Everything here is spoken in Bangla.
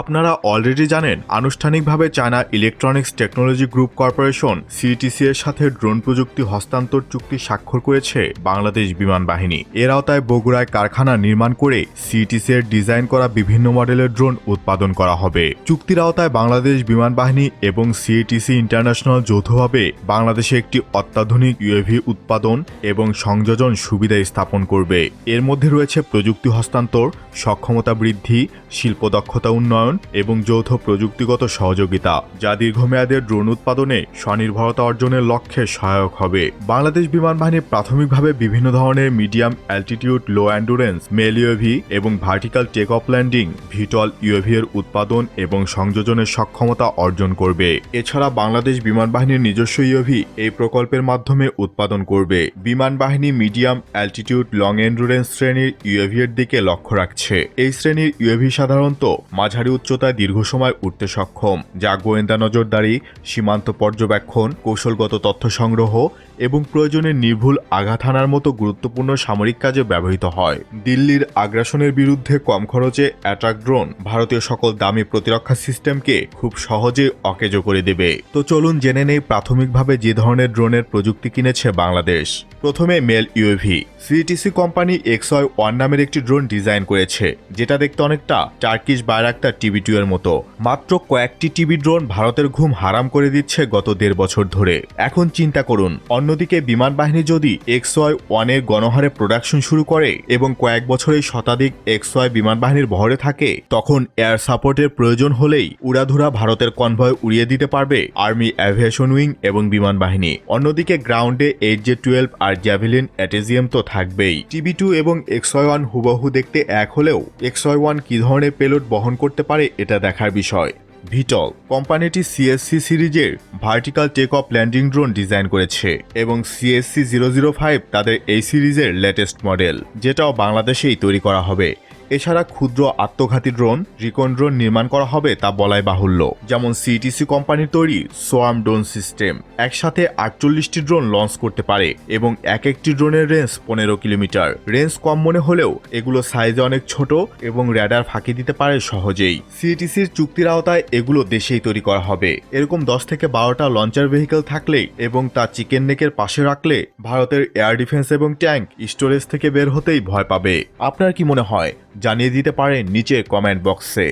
আপনারা অলরেডি জানেন, আনুষ্ঠানিকভাবে China electronics technology group corporation CTC এর সাথে ড্রোন প্রযুক্তি হস্তান্তর চুক্তি স্বাক্ষর করেছে বাংলাদেশ বিমান বাহিনী। এর আওতায় বগুড়ায় কারখানা নির্মাণ করে সিটিসি এর ডিজাইন করা বিভিন্ন মডেলের ড্রোন উৎপাদন করা হবে। চুক্তির আওতায় বাংলাদেশ বিমান বাহিনী এবং সিটিসি ইন্টারন্যাশনাল যৌথভাবে বাংলাদেশে একটি অত্যাধুনিক ইউএভি উৎপাদন এবং সংযোজন সুবিধা স্থাপন করবে। এর মধ্যে রয়েছে প্রযুক্তি হস্তান্তর, সক্ষমতা বৃদ্ধি, শিল্প দক্ষতা উন্নয়ন এবং যৌথ প্রযুক্তিগত সহযোগিতা, যা দীর্ঘমেয়াদের ড্রোন উৎপাদনে স্বনির্ভরতা অর্জনের লক্ষ্যে সহায়ক হবে। বাংলাদেশ বিমান বাহিনী প্রাথমিকভাবে বিভিন্ন ধরনের medium altitude, low endurance male UAV এবং vertical take off landing VTOL UAV এর উৎপাদন এবং সংযোজনের সক্ষমতা অর্জন করবে। এছাড়া বাংলাদেশ বিমান বাহিনীর নিজস্ব ইউএভি এই প্রকল্পের মাধ্যমে উৎপাদন করবে। বিমান বাহিনী মিডিয়াম অ্যালটিটিউড লং এন্ডুরেন্স শ্রেণির ইউএভি এর দিকে লক্ষ্য রাখছে। এই শ্রেণির ইউএভি সাধারণত মাঝারি উচ্চতায় দীর্ঘ সময় উঠতে সক্ষম, যা গোয়েন্দা নজরদারি, সীমান্ত পর্যবেক্ষণ, কৌশলগত তথ্য সংগ্রহ এবং প্রয়োজনে নির্ভুল আঘাত হানার মতো গুরুত্বপূর্ণ সামরিক কাজে ব্যবহৃত হয়। দিল্লির আগ্রাসনের বিরুদ্ধে কম খরচে অ্যাট্রাক ড্রোন ভারতীয় সকল দামি প্রতিরক্ষা সিস্টেমকে খুব সহজে অকেজো করে দেবে। তো চলুন জেনে নেই প্রাথমিকভাবে যে ধরনের ড্রোনের প্রযুক্তি কিনেছে বাংলাদেশ। প্রথমে মেল ইউএভি। সিটিসি কোম্পানি এক্সয় ওয়ান নামের একটি ড্রোন ডিজাইন করেছে, যেটা দেখতে অনেকটা টার্কিশ বায়রাক্তার টিভি টু এর মতো। মাত্র কয়েকটি টিভি ড্রোন ভারতের ঘুম হারাম করে দিচ্ছে গত দেড় বছর ধরে। এখন চিন্তা করুন, অন্যদিকে বিমান বাহিনী যদি এক্সওয়াই ওয়ানের গণহারে প্রোডাকশন শুরু করে এবং কয়েক বছরে শতাধিক এক্সওয়াই বিমান বাহিনীর বহরে থাকে, তখন এয়ার সাপোর্টের প্রয়োজন হলেই উড়াধুরা ভারতের কনভয় উড়িয়ে দিতে পারবে আর্মি অ্যাভিয়েশন উইং এবং বিমান বাহিনী। অন্যদিকে গ্রাউন্ডে এইট জে টুয়েলভ আর জ্যাভেলিন অ্যাটেজিয়াম তো থাকবেই। টিভি টু এবং এক্সওয়াই ওয়ান হুবহু দেখতে এক হলেও এক্সয় ওয়ান কী ধরনের পেলোড বহন করতে পারে এটা দেখার বিষয়। ভিটল, কোম্পানিটি সিএসসি সিরিজের vertical take off landing drone design করেছে এবং সিএসসি জিরো জিরো ফাইভ তাদের এই সিরিজের লেটেস্ট মডেল, যেটাও বাংলাদেশেই তৈরি করা হবে। এছাড়া ক্ষুদ্র আত্মঘাতী ড্রোন রিকন ড্রোন নির্মাণ করা হবে তা বলাই বাহুল্য। যেমন সিটিসি কোম্পানির তৈরি সোয়াম ড্রোন সিস্টেম। একসাথে আটচল্লিশটি ড্রোন লঞ্চ করতে পারে এবং এক একটি ড্রোনের রেঞ্জ পনেরো কিলোমিটার। রেঞ্জ কম মনে হলেও এগুলো সাইজে অনেক ছোট এবং র্যাডার ফাঁকি দিতে পারে সহজেই। সিটিসির চুক্তির আওতায় এগুলো দেশেই তৈরি করা হবে। এরকম দশ থেকে বারোটা লঞ্চার ভেহিকেল থাকলে এবং তা চিকেন নেকের পাশে রাখলে ভারতের এয়ার ডিফেন্স এবং ট্যাঙ্ক স্টোরেজ থেকে বের হতেই ভয় পাবে। আপনার কি মনে হয় জানিয়ে দিতে পারেন নিচে কমেন্ট বক্সে